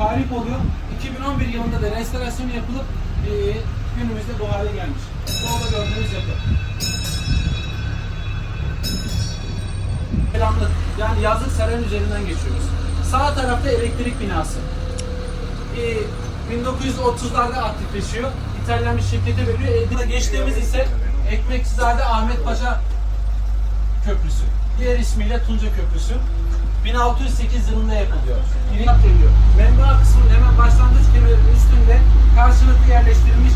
oluyor. 2011 yılında da restorasyon yapılıp e, günümüzde bu hale gelmiş. Solda gördüğünüz yapı. Selamlık. Yani yazlık sarayın üzerinden geçiyoruz. Sağ tarafta elektrik binası. Ee, 1930'larda aktifleşiyor. İtalyan bir şirkete veriliyor. Edirne geçtiğimiz ise Ekmekçizade Ahmet Paşa Köprüsü. Diğer ismiyle Tunca Köprüsü. 1608 yılında yapılıyor. Birinci geliyor. Menba kısmının hemen başlangıç kemerinin üstünde karşılıklı yerleştirilmiş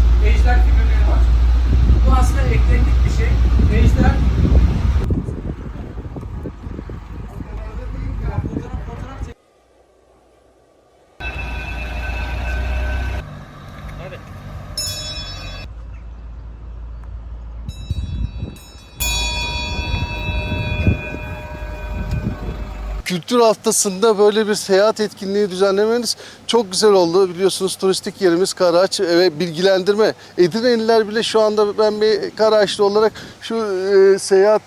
Kültür haftasında böyle bir seyahat etkinliği düzenlemeniz çok güzel oldu. Biliyorsunuz turistik yerimiz Karaağaç ve bilgilendirme. Edirneliler bile şu anda ben bir Karaağaçlı olarak şu e, seyahat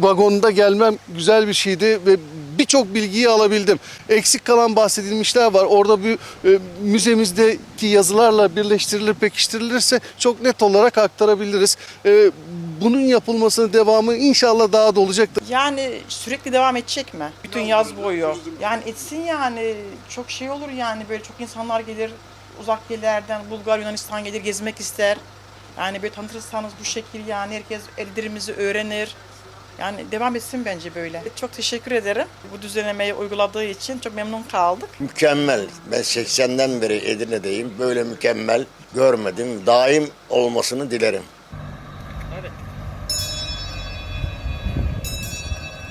vagonunda gelmem güzel bir şeydi ve birçok bilgiyi alabildim. Eksik kalan bahsedilmişler var. Orada bir e, müzemizdeki yazılarla birleştirilir, pekiştirilirse çok net olarak aktarabiliriz. E, bunun yapılmasının devamı inşallah daha da olacaktır. Yani sürekli devam edecek mi? Bütün yaz boyu. Yani etsin yani. Çok şey olur yani böyle çok insanlar gelir uzak yerlerden Bulgar, Yunanistan gelir gezmek ister. Yani böyle tanıtırsanız bu şekil yani herkes ellerimizi öğrenir. Yani devam etsin bence böyle. Çok teşekkür ederim. Bu düzenlemeyi uyguladığı için çok memnun kaldık. Mükemmel. Ben 80'den beri Edirne'deyim. Böyle mükemmel görmedim. Daim olmasını dilerim.